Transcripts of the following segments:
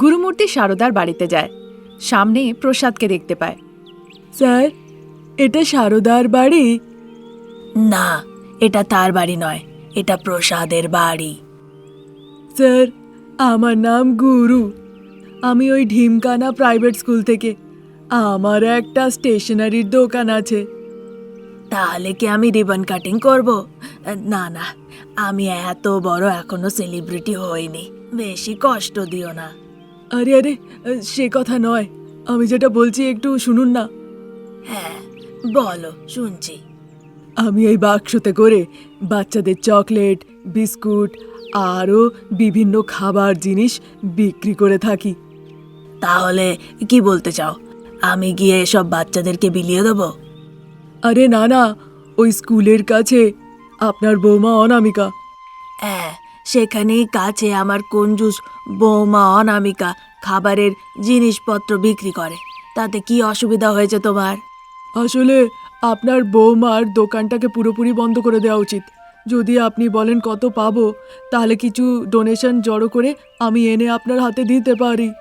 গুরুমূর্তি সারদার বাড়িতে যায়। সামনে প্রসাদকে দেখতে পায়। স্যার এটা সারদার বাড়ি? না এটা তার বাড়ি নয় এটা প্রসাদের বাড়ি। স্যার আমার নাম গুরু। আমি ওই ঢিমকানা প্রাইভেট স্কুল থেকে। আমার একটা স্টেশনারির দোকান আছে। তাহলে কি আমি রিবন কাটিং করব? না না আমি এত বড় এখনও সেলিব্রিটি হইনি। বেশি কষ্ট দিও না। আরে আরে সে কথা নয়। আমি যেটা বলছি একটু শুনুন না। হ্যাঁ বলো শুনছি। আমি এই বাক্সতে করে বাচ্চাদের চকলেট বিস্কুট আরও বিভিন্ন খাবার জিনিস বিক্রি করে থাকি। তাহলে কি বলতে চাও? আমি গিয়ে সব বাচ্চাদেরকে বিলিয়ে দেবো? আরে না না ওই স্কুলের কাছে আপনার বৌমা অনামিকা। হ্যাঁ সেখানেই কাছে আমার কঞ্জুস বৌমা অনামিকা খাবারের জিনিসপত্র বিক্রি করে। তাতে কি অসুবিধা হয়েছে তোমার? আসলে আপনার বৌমার দোকানটাকে পুরোপুরি বন্ধ করে দেওয়া উচিত। যদি আপনি বলেন কত পাবো তাহলে কিছু ডোনেশন জড়ো করে আমি এনে আপনার হাতে দিতে পারি।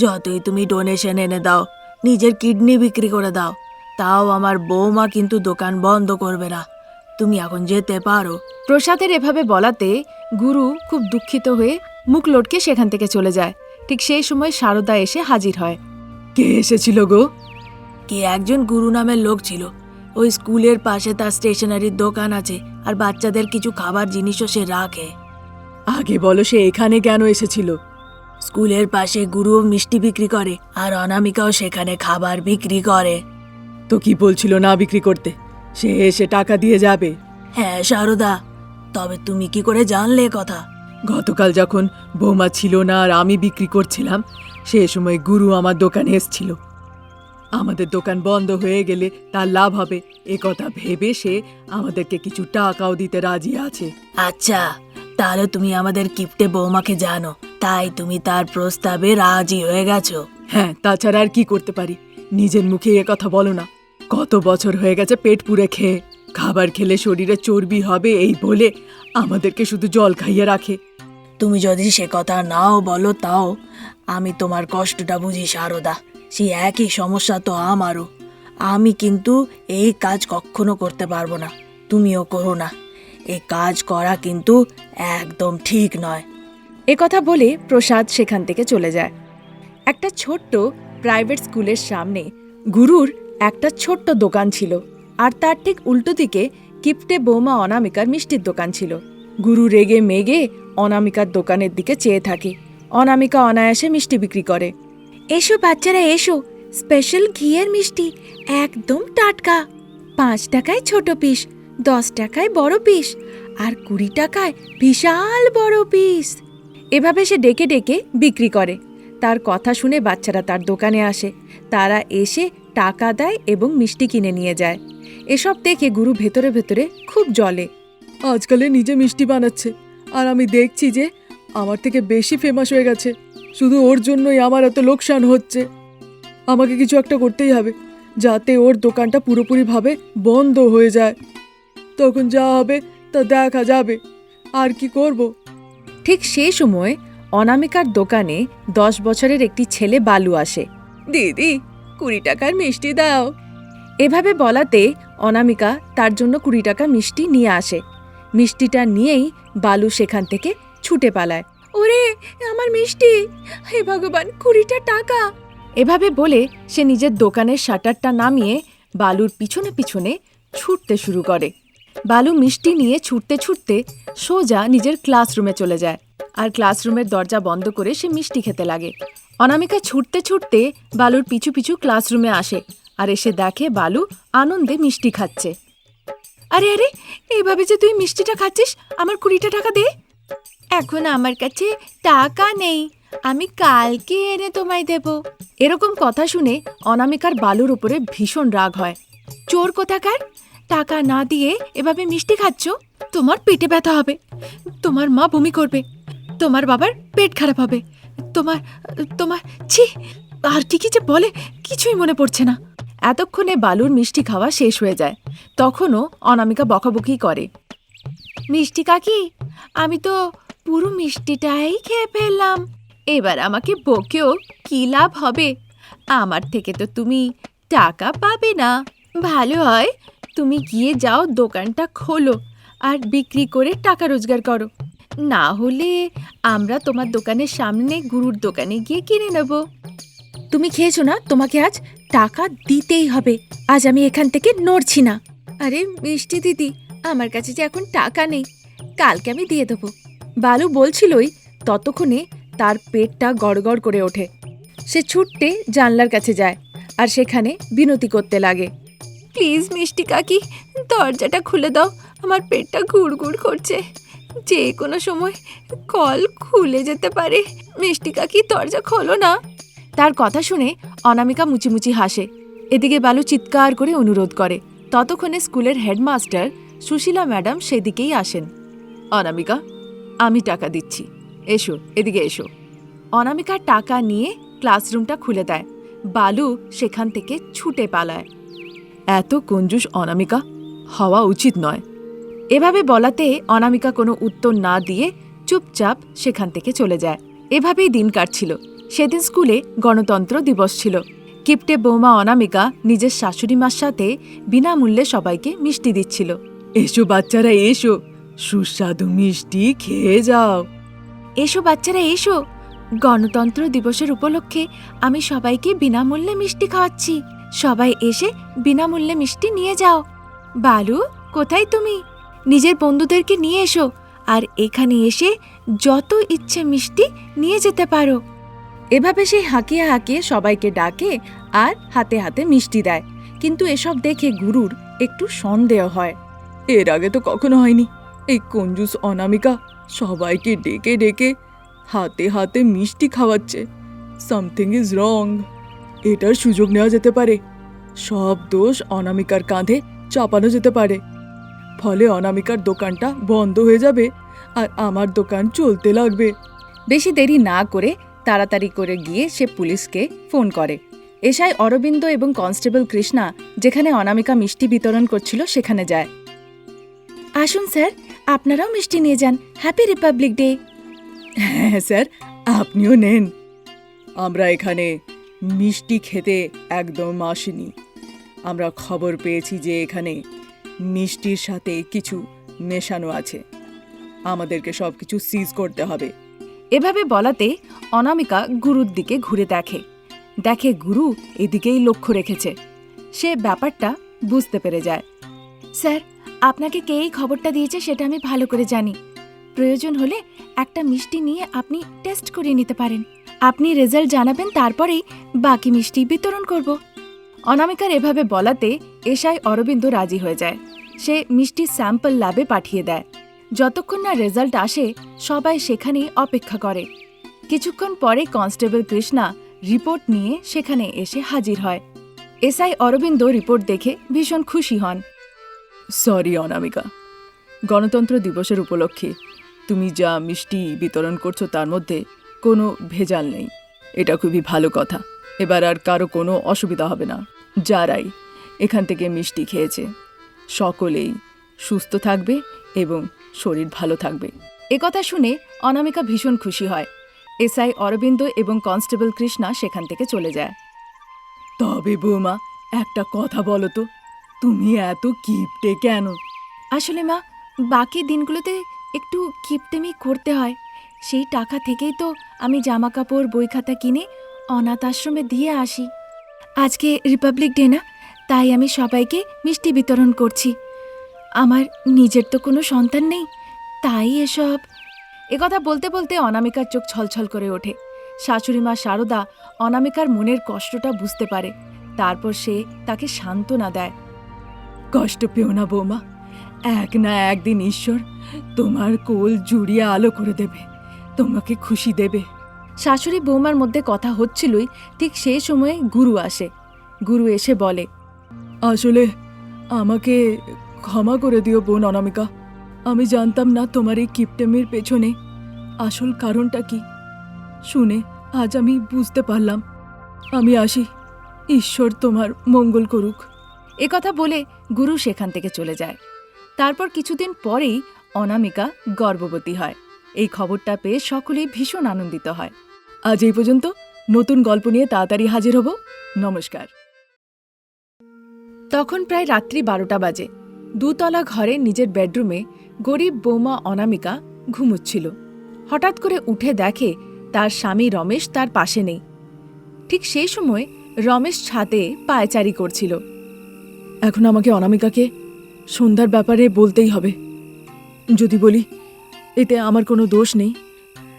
যতই তুমি ডোনেশন এনে দাও নিজের কিডনি বিক্রি করে দাও। তাও আমার বৌমা কিন্তু দোকান বন্ধ করবে না। তুমি এখন যেতে পারো। প্রসাদের এভাবে বলাতে গুরু খুব দুঃখিত হয়ে মুখ লটকে সেখান থেকে চলে যায়। ঠিক সেই সময় সারদা এসে হাজির হয়। কে এসেছিল গো? কে একজন গুরু নামের লোক ছিল। ওই স্কুলের পাশে তার স্টেশনারির দোকান আছে আর বাচ্চাদের কিছু খাবার জিনিসও সে রাখে। আগে বলো সে এখানে কেন এসেছিল? স্কুলের পাশে গুরুও মিষ্টি বিক্রি করে আর অনামিকাও সেখানে খাবার বিক্রি করে। তো কি বলছিল না বিক্রি করতে? সে এসে টাকা দিয়ে যাবে। হ্যাঁ সারদা। তবে তুমি কি করে জানলে কথা? গতকাল যখন বৌমা ছিল না আর আমি বিক্রি করছিলাম সে সময় গুরু আমার দোকানে এসছিল। আমাদের দোকান বন্ধ হয়ে গেলে তার লাভ হবে। এ কথা ভেবে সে আমাদেরকে কিছু টাকাও দিতে রাজি আছে। আচ্ছা তাহলে তুমি আমাদের কিপ্টে বৌমাকে জানো। তাই তুমি তার প্রস্তাবে রাজি হয়ে গেছো। হ্যাঁ তাছাড়া আর কি করতে পারি? নিজের মুখে এ কথা বলো না। কত বছর হয়ে গেছে পেট পুড়ে খেয়ে। খাবার খেলে শরীরে চর্বি হবে এই বলে আমাদেরকে শুধু জল খাইয়ে রাখে। তুমি যদি সে কথা নাও বলো তাও। আমি তোমার কষ্টটা বুঝি সারদা। সে একই সমস্যা তো আমারও। আমি কিন্তু এই কাজ কখনো করতে পারব না। তুমিও করো না। এই কাজ করা কিন্তু একদম ঠিক নয়। এ কথা বলে প্রসাদ সেখান থেকে চলে যায়। একটা ছোট্ট প্রাইভেট স্কুলের সামনে গুরুর একটা ছোট্ট দোকান ছিল, আর তার ঠিক উল্টো দিকে কিপ্টে বৌমা অনামিকার মিষ্টির দোকান ছিল। গুরু রেগে মেগে অনামিকার দোকানের দিকে চেয়ে থাকে। অনামিকা অনায়াসে মিষ্টি বিক্রি করে। এসো বাচ্চারা, এসো। স্পেশাল ঘিয়ের মিষ্টি, একদম টাটকা। পাঁচ টাকায় ছোট পিস, দশ টাকায় বড় পিস, আর কুড়ি টাকায় বিশাল বড় পিস। এভাবে সে ডেকে ডেকে বিক্রি করে। তার কথা শুনে বাচ্চারা তার দোকানে আসে। তারা এসে টাকা দেয় এবং মিষ্টি কিনে নিয়ে যায়। এসব দেখে গুরু ভেতরে ভেতরে খুব জলে আজকালে নিজে মিষ্টি বানাচ্ছে। আর আমি দেখছি যে আমার থেকে বেশি ফেমাস হয়ে গেছে। শুধু ওর জন্যই আমার এত লোকসান হচ্ছে। আমাকে কিছু একটা করতেই হবে, যাতে ওর দোকানটা পুরোপুরিভাবে বন্ধ হয়ে যায়। তখন যা হবে তা দেখা যাবে। আর কি করব? ঠিক সেই সময় অনামিকার দোকানে দশ বছরের একটি ছেলে বালু আসে। দিদি, কুড়ি টাকার মিষ্টি দাও। এভাবে বলাতে অনামিকা তার জন্য কুড়ি টাকা মিষ্টি নিয়ে আসে। মিষ্টিটা নিয়েই বালু সেখান থেকে ছুটে পালায়। ওরে, আমার মিষ্টি! হে ভগবান, কুড়িটা টাকা! এভাবে বলে সে নিজের দোকানের শাটারটা নামিয়ে বালুর পিছনে পিছনে ছুটতে শুরু করে। বালু মিষ্টি নিয়ে ছুটতে ছুটতে সোজা নিজের ক্লাসরুমে চলে যায়। আর ক্লাসরুমের দরজা বন্ধ করে সে মিষ্টি খেতে লাগে। অনামিকা ছুটতে ছুটতে বালুর পিছু পিছু ক্লাসরুমে আসে আর এসে দেখে বালু আনন্দে মিষ্টি খাচ্ছে। আরে আরে এইভাবে যে তুই মিষ্টিটা খাচ্ছিস, আমার কুড়িটা টাকা দে। এখন আমার কাছে টাকা নেই, আমি কালকে এনে তোমায় দেব। এরকম কথা শুনে অনামিকার বালুর উপরে ভীষণ রাগ হয়। চোর কোথাকার? টাকা না দিয়ে এভাবে মিষ্টি খাচ্ছ, তোমার পেটে ব্যথা হবে। তোমার মা বমি করবে। তোমার বাবার পেট খারাপ হবে। তোমার তোমার, ছি, আর কি কি যে বলে, কিছুই মনে পড়ছে না। এতক্ষণে বালুর মিষ্টি খাওয়া শেষ হয়ে যায়। তখনও অনামিকা বকাবকি করে। মিষ্টি কাকি, আমি তো পুরো মিষ্টিটাই খেয়ে ফেললাম। এবার আমাকে বকেও কি লাভ হবে? আমার থেকে তো তুমি টাকা পাবে না। ভালো হয়। তুমি গিয়ে যাও, দোকানটা খোলো আর বিক্রি করে টাকা রোজগার করো। না হলে আমরা তোমার দোকানের সামনে গুরুর দোকানে গিয়ে কিনে নেব। তুমি খেয়েছো না? তোমাকে আজ টাকা দিতেই হবে। আজ আমি এখান থেকে নড়ছি না। আরে মিষ্টি দিদি, আমার কাছে যে এখন টাকা নেই, কালকে আমি দিয়ে দেবো। বালু বলছিলই, ততক্ষণে তার পেটটা গড়গড় করে ওঠে। সে ছুটতে জানলার কাছে যায় আর সেখানে বিনতি করতে লাগে। প্লিজ মিষ্টি কাকি, দরজাটা খুলে দাও। আমার পেটটা গুড়গুড় করছে। যে কোনো সময় কল খুলে যেতে পারে। মিষ্টি কাকি, দরজা খোলো না। তার কথা শুনে অনামিকা মুচিমুচি হাসে। এদিকে বালু চিৎকার করে অনুরোধ করে। ততক্ষণে স্কুলের হেডমাস্টার সুশীলা ম্যাডাম সেদিকেই আসেন। অনামিকা, আমি টাকা দিচ্ছি। এসো, এদিকে এসো। অনামিকা টাকা নিয়ে ক্লাসরুমটা খুলে দেয়। বালু সেখান থেকে ছুটে পালায়। এত কঞ্জুস অনামিকা? হওয়া উচিত নয়। এভাবে বলাতে অনামিকা কোনো উত্তর না দিয়ে চুপচাপ সেখান থেকে চলে যায়। এভাবেই দিন কাটছিল। সেদিন স্কুলে গণতন্ত্র দিবস ছিল। কিপ্টে বৌমা অনামিকা নিজের শাশুড়ি মার সাথে বিনামূল্যে সবাইকে মিষ্টি দিচ্ছিল। এসো বাচ্চারা, এসো। সুস্বাদু মিষ্টি খেয়ে যাও। এসো বাচ্চারা, এসো। গণতন্ত্র দিবসের উপলক্ষে আমি সবাইকে বিনামূল্যে মিষ্টি খাওয়াচ্ছি। সবাই এসে বিনামূল্যে মিষ্টি নিয়ে যাও। বালু, কোথায় তুমি? নিজের বন্ধুদেরকে নিয়ে এসো আর এখানে এসে যত ইচ্ছে মিষ্টি নিয়ে যেতে পারো। এভাবে সে হাঁকিয়ে হাঁকিয়ে সবাইকে ডাকে আর হাতে হাতে মিষ্টি দেয়। কিন্তু এসব দেখে গুরুর একটু সন্দেহ হয়। এর আগে তো কখনো হয়নি। এই কঞ্জুস অনামিকা সবাইকে ডেকে ডেকে হাতে হাতে মিষ্টি খাওয়াচ্ছে। সামথিং ইজ রং এটার সুযোগ নেওয়া যেতে পারে। সব দোষ অনামিকার কাঁধে চাপানো যেতে পারে। ফলে অনামিকার দোকানটা বন্ধ হয়ে যাবে আর আমার দোকান চলতে লাগবে। বেশি দেরি না করে তাড়াতাড়ি করে গিয়ে সে পুলিশকে ফোন করে। এশাই অরবিন্দ এবং কনস্টেবল কৃষ্ণা যেখানে অনামিকা মিষ্টি বিতরণ করছিল সেখানে যায়। আসুন স্যার আপনারাও মিষ্টি নিয়ে যান। হ্যাপি রিপাবলিক ডে হ্যাঁ স্যার আপনিও নেন। আমরা এখানে মিষ্টি খেতে একদম আসিনি। আমরা খবর পেয়েছি যে এখানে মিষ্টির সাথে কিছু মেশানো আছে। আমাদেরকে সব কিছু সিজ করতে হবে। এভাবে বলাতে অনামিকা গুরুর দিকে ঘুরে দেখে। দেখে গুরু এদিকেই লক্ষ্য রেখেছে। সে ব্যাপারটা বুঝতে পেরে যায়। স্যার, আপনাকে কে এই খবরটা দিয়েছে সেটা আমি ভালো করে জানি। প্রয়োজন হলে একটা মিষ্টি নিয়ে আপনি টেস্ট করিয়ে নিতে পারেন। আপনি রেজাল্ট জানাবেন, তারপরেই বাকি মিষ্টি বিতরণ করব। অনামিকার এভাবে বলাতে এশাই অরবিন্দ রাজি হয়ে যায়। সে মিষ্টির স্যাম্পল ল্যাবে পাঠিয়ে দেয়। যতক্ষণ না রেজাল্ট আসে, সবাই সেখানেই অপেক্ষা করে। কিছুক্ষণ পরে কনস্টেবল কৃষ্ণা রিপোর্ট নিয়ে সেখানে এসে হাজির হয়। এসআই অরবিন্দ রিপোর্ট দেখে ভীষণ খুশি হন। সরি, অনামিকা। গণতন্ত্র দিবসের উপলক্ষে তুমি যা মিষ্টি বিতরণ করছ তার মধ্যে কোনো ভেজাল নেই। এটা খুবই ভালো কথা। এবার আর কারও কোনো অসুবিধা হবে না। যারাই এখান থেকে মিষ্টি খেয়েছে। সকলেই সুস্থ থাকবে এবং শরীর ভালো থাকবে। একথা শুনে অনামিকা ভীষণ খুশি হয়। এসআই অরবিন্দ এবং কনস্টেবল কৃষ্ণা সেখান থেকে চলে যায়। তবে বৌমা, একটা কথা বলো তো। তুমি এত কিপটে কেন? আসলে মা, বাকি দিনগুলোতে একটু কিপটেমি করতে হয়। সেই টাকা থেকেই তো আমি জামা কাপড় বই খাতা কিনে অনাথ আশ্রমে দিয়ে আসি। আজকে রিপাবলিক ডে না, তাই আমি সবাইকে মিষ্টি বিতরণ করছি। আমার নিজের তো কোনো সন্তান নেই, তাই এসব। একথা বলতে বলতে অনামিকার চোখ ছলছল করে ওঠে। শাশুড়ি মা শারদা অনামিকার মনের কষ্টটা বুঝতে পারে। তারপর সে তাকে সান্ত্বনা দেয়। কষ্ট পেও না বৌমা, এক না একদিন ঈশ্বর তোমার কোল জুড়িয়ে আলো করে দেবে। তোমাকে খুশি দেবে। শাশুড়ি বৌমার মধ্যে কথা হচ্ছিলই ঠিক সেই সময়ে গুরু আসে। গুরু এসে বলে আসলে আমাকে ক্ষমা করে দিও বোন অনামিকা। আমি জানতাম না তোমার এই কিপটেমির পেছনে আসল কারণটা কি। শুনে আজ আমি বুঝতে পারলাম। আমি আসি ঈশ্বর তোমার মঙ্গল করুক। কথা বলে গুরু সেখান থেকে চলে যায়। তারপর কিছুদিন পরেই অনামিকা গর্ভবতী হয়। এই খবরটা পেয়ে সকলেই ভীষণ আনন্দিত হয়। আজ এই পর্যন্ত, নতুন গল্প নিয়ে তাড়াতাড়ি হাজির হব। নমস্কার। তখন প্রায় রাত্রি বারোটা বাজে। দুতলা ঘরে নিজের বেডরুমে গরিব বৌমা অনামিকা ঘুমুচ্ছিল। হঠাৎ করে উঠে দেখে তার স্বামী রমেশ তার পাশে নেই। ঠিক সেই সময় রমেশ ছাতে পায়চারি করছিল। এখন আমাকে অনামিকাকে সন্ধ্যার ব্যাপারে বলতেই হবে। যদি বলি এতে আমার কোনো দোষ নেই।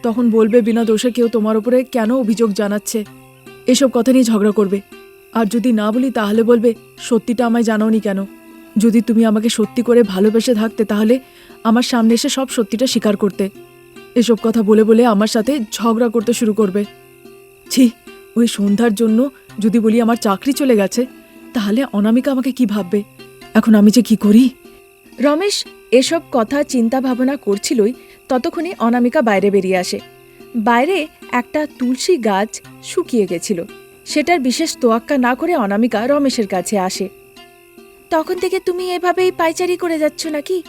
তখন বলবে বিনা দোষে কেউ তোমার উপরে কেন অভিযোগ জানাচ্ছে? এসব কথা নিয়ে ঝগড়া করবে। আর যদি না বলি, তাহলে বলবে, সত্যিটা আমায় জানাওনি কেন? যদি তুমি আমাকে সত্যি করে ভালোবেসে থাকতে, তাহলে আমার সামনে এসে সব সত্যিটা স্বীকার করতে। এসব কথা বলে বলে আমার সাথে ঝগড়া করতে শুরু করবে। ছি, ওই সন্ধ্যার জন্য যদি বলি আমার চাকরি চলে গেছে, তাহলে অনামিকা আমাকে কি ভাববে? এখন আমি যে কি করি? রমেশ, এসব কথা চিন্তা ভাবনা করছিলই ততক্ষণে অনামিকা বাইরে বেরিয়ে আসে। বাইরে একটা তুলসী গাছ শুকিয়ে গেছিল। সেটার বিশেষ তোয়াক্কা না করে অনামিকা রমেশের কাছে আসে। তখন থেকে তুমি এভাবেই পাইচারি করে যাচ্ছ নাকি?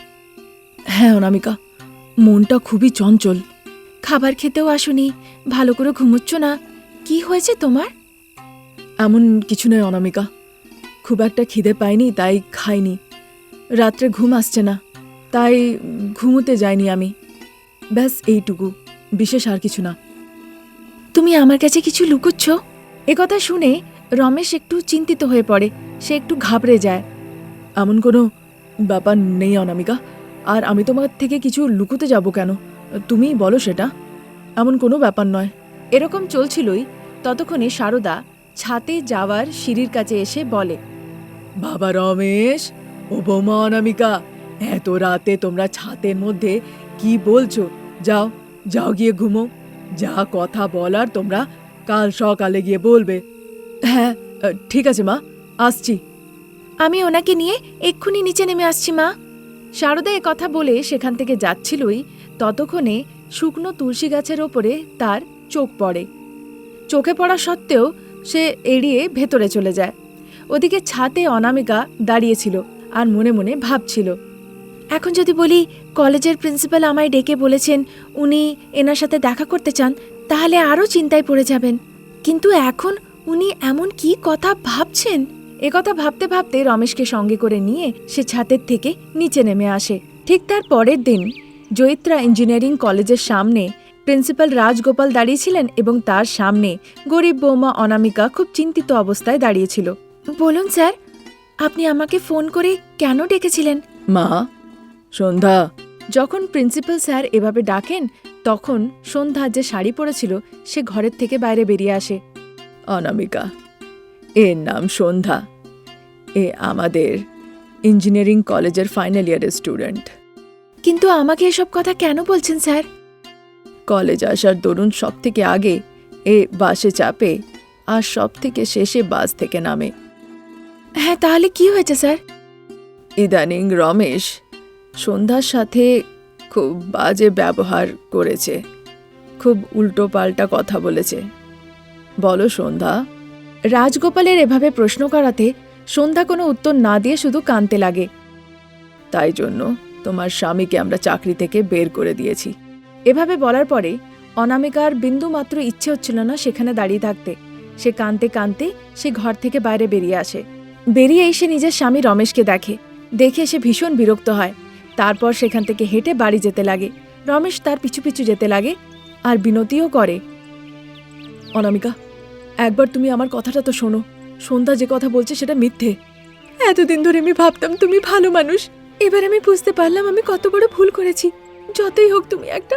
হ্যাঁ অনামিকা। মনটা খুবই চঞ্চল। খাবার খেতেও আসুনি, ভালো করে ঘুমোচ্ছ না। কি হয়েছে তোমার? এমন কিছু নয়, অনামিকা। খুব একটা খিদে পাইনি, তাই খাইনি। রাত্রে ঘুম আসছে না, তাই ঘুমোতে যাইনি আমি। ব্যাস, এইটুকু। বিশেষ আর কিছু না। তুমি আমার কাছে কিছু লুকোচ্ছ? একথা শুনে রমেশ একটু চিন্তিত হয়ে পড়ে। সে একটু ঘাবড়ে যায়। এমন কোনো ব্যাপার নেই, অনামিকা। আর আমি তোমার থেকে কিছু লুকোতে যাব কেন? তুমিই বলো সেটা। এমন কোনো ব্যাপার নয়। এরকম চলছিলই ততক্ষণে সারদা ছাতে যাওয়ার সিঁড়ির কাছে এসে বলে, বাবা রমেশ, ও বৌমা অনামিকা, এত রাতে তোমরা ছাতের মধ্যে কি বলছো? যাও যাও গিয়ে ঘুমো। যা কথা বলার তোমরা কাল সকালে গিয়ে বলবে। হ্যাঁ ঠিক আছে মা, আসছি। আমি ওনাকে নিয়ে এক্ষুনি নিচে নেমে আসছি, মা। সারদা এ কথা বলে সেখান থেকে যাচ্ছিলই, ততক্ষণে শুকনো তুলসী গাছের ওপরে তার চোখ পড়ে। চোখে পড়া সত্ত্বেও সে এড়িয়ে ভেতরে চলে যায়। ওদিকে ছাতে অনামিকা দাঁড়িয়েছিল আর মনে মনে ভাবছিল। এখন যদি বলি কলেজের প্রিন্সিপাল আমায় ডেকে বলেছেন, উনি এনার সাথে দেখা করতে চান, তাহলে আরও চিন্তায় পড়ে যাবেন। কিন্তু এখন উনি এমন কি কথা ভাবছেন? একথা ভাবতে ভাবতে রমেশকে সঙ্গে করে নিয়ে সে ছাদের থেকে নিচে নেমে আসে। ঠিক তার পরের দিন জয়িত্রা ইঞ্জিনিয়ারিং কলেজের সামনে প্রিন্সিপাল রাজগোপাল দাঁড়িয়েছিলেন এবং তার সামনে গরিব বৌমা অনামিকা খুব চিন্তিত অবস্থায় দাঁড়িয়েছিল। বলুন স্যার, আপনি আমাকে ফোন করে কেন ডেকেছিলেন? মা, সন্ধ্যা যখন প্রিন্সিপাল স্যার এভাবে ডাকেন, তখন সন্ধ্যা যে শাড়ি পরেছিল, সে ঘরের থেকে বাইরে বেরিয়ে আসে। অনামিকা, এর নাম সন্ধ্যা। এ আমাদের ইঞ্জিনিয়ারিং কলেজের ফাইনাল ইয়ারের স্টুডেন্ট কিন্তু আমাকে এসব কথা কেন বলছেন স্যার? কলেজ আসার দরুন সব থেকে আগে এ বাসে চাপে আর সব থেকে শেষে বাস থেকে নামে। হ্যাঁ তাহলে কি হয়েছে স্যার? ইদানিং রমেশ সন্ধ্যার সাথে খুব বাজে ব্যবহার করেছে। খুব উল্টো পাল্টা কথা বলেছে। বলো সন্ধ্যা। রাজগোপালের এভাবে প্রশ্ন করাতে সন্ধ্যা কোনো উত্তর না দিয়ে শুধু কানতে লাগে। তাই জন্য তোমার স্বামীকে আমরা চাকরি থেকে বের করে দিয়েছি। এভাবে বলার পরে অনামিকার বিন্দু মাত্র ইচ্ছে হচ্ছিল না সেখানে দাঁড়িয়ে থাকতে। সে কানতে কানতে সে ঘর থেকে বাইরে বেরিয়ে আসে। বেরিয়ে এসে নিজের স্বামী রমেশকে দেখে। দেখে সে ভীষণ বিরক্ত হয়। তারপর সেখান থেকে হেঁটে বাড়ি যেতে লাগে। রমেশ তার পিছু পিছু যেতে লাগে আর বিনতিও করে। অনামিকা, একবার তুমি আমার কথাটা তো শোনো। সন্ধ্যা যে কথা বলছে সেটা মিথ্যে। এতদিন ধরে আমি ভাবতাম তুমি ভালো মানুষ। এবার আমি বুঝতে পারলাম আমি কত বড় ভুল করেছি। যতই হোক তুমি একটা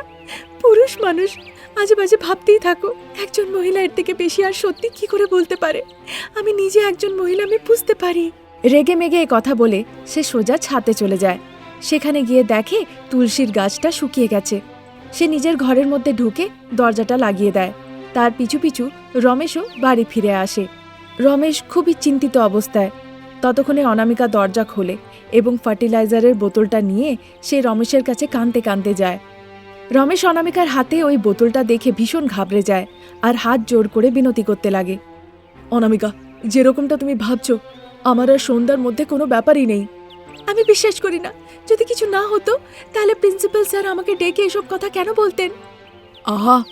পুরুষ মানুষ। মাঝে মাঝে ভাবতেই থাকো, একজন মহিলা এর থেকে বেশি আর সত্যি কি করে বলতে পারে? আমি নিজে একজন মহিলা, আমি বুঝতে পারি। রেগে মেগে এ কথা বলে সে সোজা ছাতে চলে যায়। সেখানে গিয়ে দেখে তুলসীর গাছটা শুকিয়ে গেছে। সে নিজের ঘরের মধ্যে ঢুকে দরজাটা লাগিয়ে দেয়। তার পিছু পিছু রমেশও বাড়ি ফিরে আসে। রমেশ খুবই চিন্তিত অবস্থায়। ততক্ষণে অনামিকা দরজা খোলে এবং ফার্টিলাইজারের বোতলটা নিয়ে সে রমেশের কাছে কাঁদতে কাঁদতে যায়। রমেশ অনামিকার হাতে ওই বোতলটা দেখে ভীষণ ঘাবড়ে যায় আর হাত জোর করে বিনতি করতে লাগে। অনামিকা, যেরকমটা তুমি ভাবছ, আমার আর সন্ধ্যার মধ্যে কোনো ব্যাপারই নেই। আমি বিশ্বাস করি না। যদি কিছু না হতো তাহলে প্রিন্সিপাল স্যার আমাকে ডেকে এসব কথা কেন বলতেন? আহা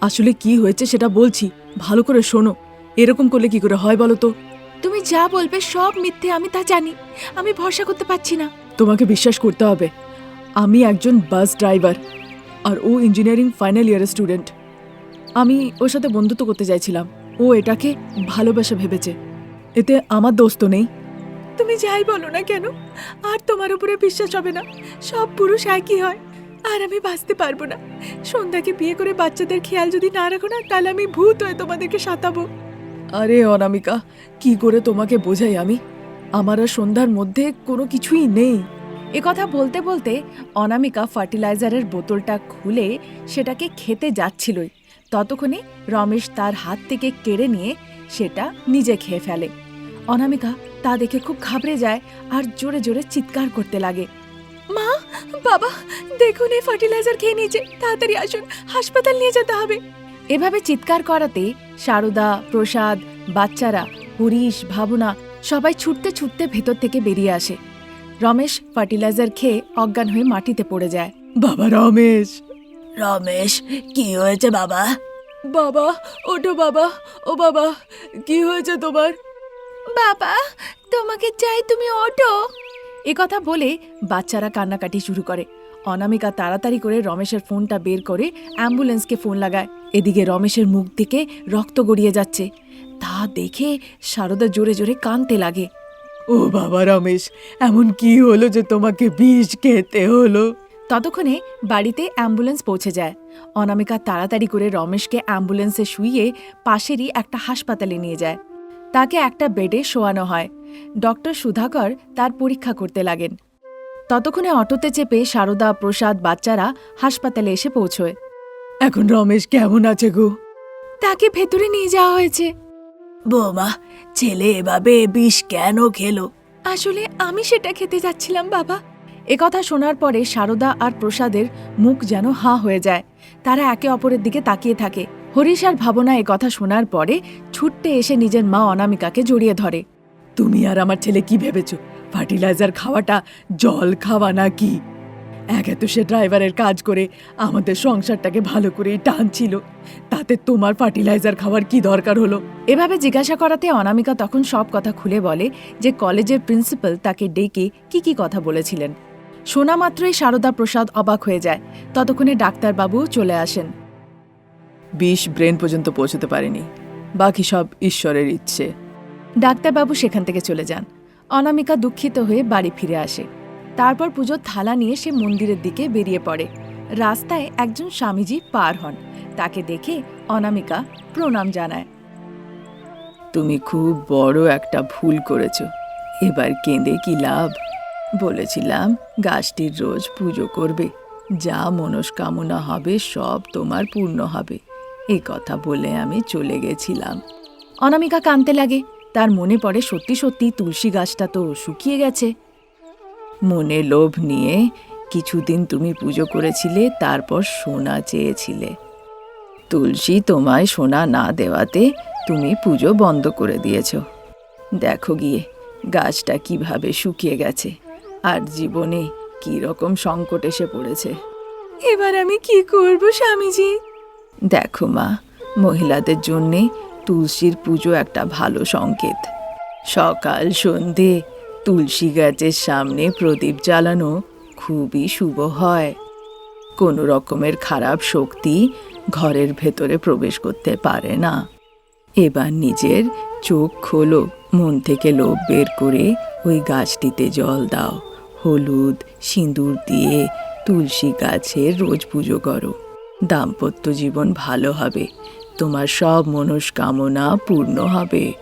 আসলে কি হয়েছে সেটা বলছি। ভালো করে শোনো। এরকম করলে কি করে হয় বলো তো? তুমি যা বলবে সব মিথ্যে আমি তা জানি। আমি ভরসা করতে পারছি না। তোমাকে বিশ্বাস করতে হবে। আমি একজন বাস ড্রাইভার আর ও ইঞ্জিনিয়ারিং ফাইনাল ইয়ারের স্টুডেন্ট। আমি ওর সাথে বন্ধুত্ব করতে চাইছিলাম। ও এটাকে ভালোবাসা ভেবেছে। এতে আমার দোস্ত নেই। তুমি যাই বলো না কেন আর তোমার উপরে বিশ্বাস হবে না। সব পুরুষ একই হয় আর আমি বাঁচতে পারব না। সন্ধ্যাকে বিয়ে করে বাচ্চাদের খেয়াল যদি না রাখো না তাহলে আমি ভূত হয়ে তোমাদেরকে সাঁতাবো। আরে অনামিকা কি করে তোমাকে বোঝাই আমি? আমার আর সন্ধ্যার মধ্যে কোনো কিছুই নেই। এ কথা বলতে বলতে অনামিকা ফার্টিলাইজারের বোতলটা খুলে সেটাকে খেতে যাচ্ছিলই। ততক্ষণে রমেশ তার হাত থেকে কেড়ে নিয়ে সেটা নিজে খেয়ে ফেলে। অনামিকা তা দেখে খুব ঘাবড়ে যায় আর জোরে জোরে চিৎকার করতে লাগে। মা বাবা দেখুন এই ফার্টিলাইজার খেয়ে নিয়েছে। তাড়াতাড়ি আসুন হাসপাতাল নিয়ে যেতে হবে। এভাবে চিৎকার করাতে সারদা প্রসাদ বাচ্চারা হরিশ ভাবনা সবাই ছুটতে ছুটতে ভেতর থেকে বেরিয়ে আসে। রমেশ ফার্টিলাইজার খেয়ে অজ্ঞান হয়ে মাটিতে পড়ে যায়। বাবা রমেশ! রমেশ কি হয়েছে বাবা? বাবা ওঠো বাবা ও বাবা কি হয়েছে তোমার? বাবা তোমাকে চাই তুমি ওঠো। এ কথা বলে বাচ্চারা কান্নাকাটি শুরু করে। অনামিকা তাড়াতাড়ি করে রমেশের ফোনটা বের করে অ্যাম্বুলেন্সকে ফোন লাগায়। এদিকে রমেশের মুখ থেকে রক্ত গড়িয়ে যাচ্ছে। তা দেখে সারদা জোরে জোরে কানতে লাগে। ও বাবা রমেশ এমন কি হলো যে তোমাকে বিষ খেতে হলো? ততক্ষণে বাড়িতে অ্যাম্বুলেন্স পৌঁছে যায়। অনামিকা তাড়াতাড়ি করে রমেশকে অ্যাম্বুলেন্সে শুইয়ে পাশেরই একটা হাসপাতালে নিয়ে যায়। তাকে একটা বেডে শোয়ানো হয়। ডক্টর সুধাকর তার পরীক্ষা করতে লাগেন। ততক্ষণে অটোতে চেপে সারদা প্রসাদ বাচ্চারা হাসপাতালে এসে পৌঁছয়। এখন রমেশ কেমন আছে গো? তাকে ভেতরে নিয়ে যাওয়া হয়েছে। বৌমা ছেলে এভাবে বিষ কেন খেলো? আসলে আমি সেটা খেতে যাচ্ছিলাম বাবা। একথা শোনার পরে সারদা আর প্রসাদের মুখ যেন হাঁ হয়ে যায়। তারা একে অপরের দিকে তাকিয়ে থাকে। হরিশ আর ভাবনা এ কথা শোনার পরে ছুটতে এসে নিজের মা অনামিকাকে জড়িয়ে ধরে। তুমি আর আমার ছেলে কি ভেবেছ? ফার্টিলাইজার খাওয়াটা জল খাওয়া না নাকি একে তো সে ড্রাইভারের কাজ করে, আমাদের সংসারটাকে ভালো করেই টানছিল। তাতে তোমার ফার্টিলাইজার খাওয়ার কি দরকার হলো? এভাবে জিজ্ঞাসা করাতে অনামিকা তখন সব কথা খুলে বলে যে কলেজের প্রিন্সিপাল তাকে ডেকে কি কি কথা বলেছিলেন। শোনা মাত্রই সারদা প্রসাদ অবাক হয়ে যায়। ততক্ষণে ডাক্তারবাবুও চলে আসেন। বিষ ব্রেন পর্যন্ত পৌঁছতে পারেনি। বাকি সব ঈশ্বরের ইচ্ছে। ডাক্তারবাবু সেখান থেকে চলে যান। অনামিকা দুঃখিত হয়ে বাড়ি ফিরে আসে। তারপর পুজোর থালা নিয়ে সে মন্দিরের দিকে বেরিয়ে পড়ে। রাস্তায় একজন স্বামীজি পার হন। তাকে দেখে অনামিকা প্রণাম জানায়। তুমি খুব বড় একটা ভুল করেছ। এবার কেঁদে কি লাভ? বলেছিলাম গাছটির রোজ পুজো করবে। যা মনস্কামনা হবে সব তোমার পূর্ণ হবে। এই কথা বলে আমি চলে গেছিলাম। অনামিকা কানতে লাগে, তার মনে পড়ে সত্যি সত্যি তুলসী গাছটা তো শুকিয়ে গেছে। মনে লোভ নিয়ে কিছুদিন তুমি পুজো করেছিলে, তারপর সোনা চেয়েছিলে। তুলসী তোমায় সোনা না দেওয়াতে তুমি পুজো বন্ধ করে দিয়েছ। দেখো গিয়ে, গাছটা কীভাবে শুকিয়ে গেছে, আর জীবনে কি রকম সংকট এসে পড়েছে। এবার আমি কি করব, স্বামীজি? দেখো মা, মহিলাদের জন্যে তুলসীর পুজো একটা ভালো সংকেত। সকাল, সন্ধে তুলসী গাছের সামনে প্রদীপ জ্বালানো খুবই শুভ হয়। কোনো রকমের খারাপ শক্তি ঘরের ভেতরে প্রবেশ করতে পারে না। এবার নিজের চোখ খোলো, মন থেকে লোভ বের করে ওই গাছটিতে জল দাও। হলুদ সিঁদুর দিয়ে তুলসী গাছের রোজ পুজো করো। দাম্পত্য জীবন ভালো হবে। তোমার সব মনস্কামনা পূর্ণ হবে।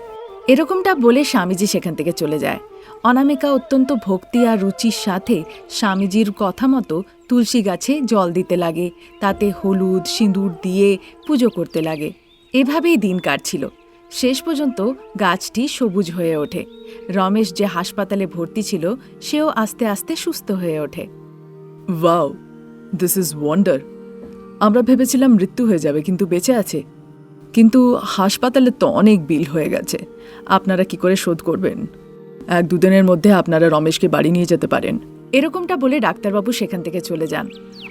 এরকমটা বলে স্বামীজি সেখান থেকে চলে যায়। অনামিকা অত্যন্ত ভক্তি আর রুচির সাথে স্বামীজির কথা মতো তুলসী গাছে জল দিতে লাগে। তাতে হলুদ, সিঁদুর দিয়ে পুজো করতে লাগে। এভাবেই দিন কাটছিল। শেষ পর্যন্ত গাছটি সবুজ হয়ে ওঠে। রমেশ যে হাসপাতালে ভর্তি ছিল, সেও আস্তে আস্তে সুস্থ হয়ে ওঠে। ওয়াও দিস ইজ ওয়ান্ডার আমরা ভেবেছিলাম মৃত্যু হয়ে যাবে কিন্তু বেঁচে আছে। কিন্তু হাসপাতালে তো অনেক বিল হয়ে গেছে। আপনারা কি করে শোধ করবেন? এক দুদিনের মধ্যে আপনারা রমেশকে বাড়ি নিয়ে যেতে পারেন। এরকমটা বলে ডাক্তারবাবু সেখান থেকে চলে যান।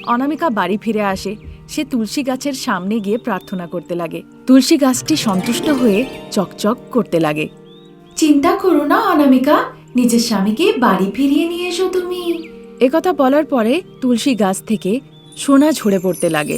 অনামিকা বাড়ি ফিরে আসে। সে তুলসী গাছের সামনে গিয়ে প্রার্থনা করতে লাগে। তুলসী গাছটি সন্তুষ্ট হয়ে চকচক করতে লাগে। চিন্তা করো না অনামিকা। নিজের স্বামীকে বাড়ি ফিরিয়ে নিয়ে এসো তুমি। একথা বলার পরে তুলসী গাছ থেকে সোনা ঝরে পড়তে লাগে।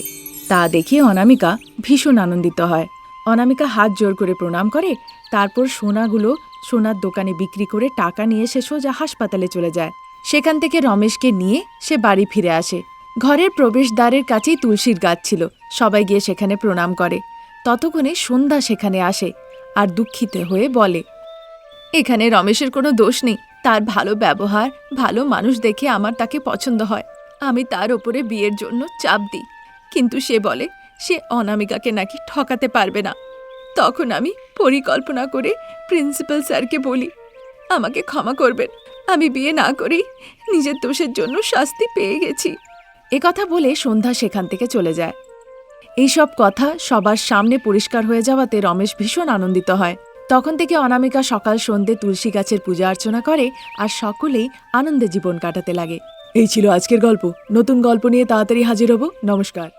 তা দেখে অনামিকা ভীষণ আনন্দিত হয়। অনামিকা হাত জোর করে প্রণাম করে, তারপর সোনাগুলো সোনার দোকানে বিক্রি করে টাকা নিয়ে সে সোজা হাসপাতালে চলে যায়। সেখান থেকে রমেশকে নিয়ে সে বাড়ি ফিরে আসে। ঘরের প্রবেশদ্বারের কাছেই তুলসীর গাছ ছিল। সবাই গিয়ে সেখানে প্রণাম করে। ততক্ষণে সন্ধ্যা সেখানে আসে আর দুঃখিত হয়ে বলে, এখানে রমেশের কোনো দোষ নেই। তার ভালো ব্যবহার, ভালো মানুষ দেখে আমার তাকে পছন্দ হয়। আমি তার ওপরে বিয়ের জন্য চাপ দিই। কিন্তু সে বলে, সে অনামিকাকে নাকি ঠকাতে পারবে না। তখন আমি পরিকল্পনা করে প্রিন্সিপাল স্যারকে বলি, আমাকে ক্ষমা করবেন। আমি বিয়ে না করেই নিজের দোষের জন্য শাস্তি পেয়ে গেছি। কথা বলে সন্ধ্যা সেখান থেকে চলে যায়। এইসব কথা সবার সামনে পরিষ্কার হয়ে যাওয়াতে রমেশ ভীষণ আনন্দিত হয়। তখন থেকে অনামিকা সকাল সন্ধে তুলসী গাছের পূজা অর্চনা করে আর সকলেই আনন্দে জীবন কাটাতে লাগে। এই ছিল আজকের গল্প। নতুন গল্প নিয়ে তাড়াতাড়ি হাজির হব। নমস্কার।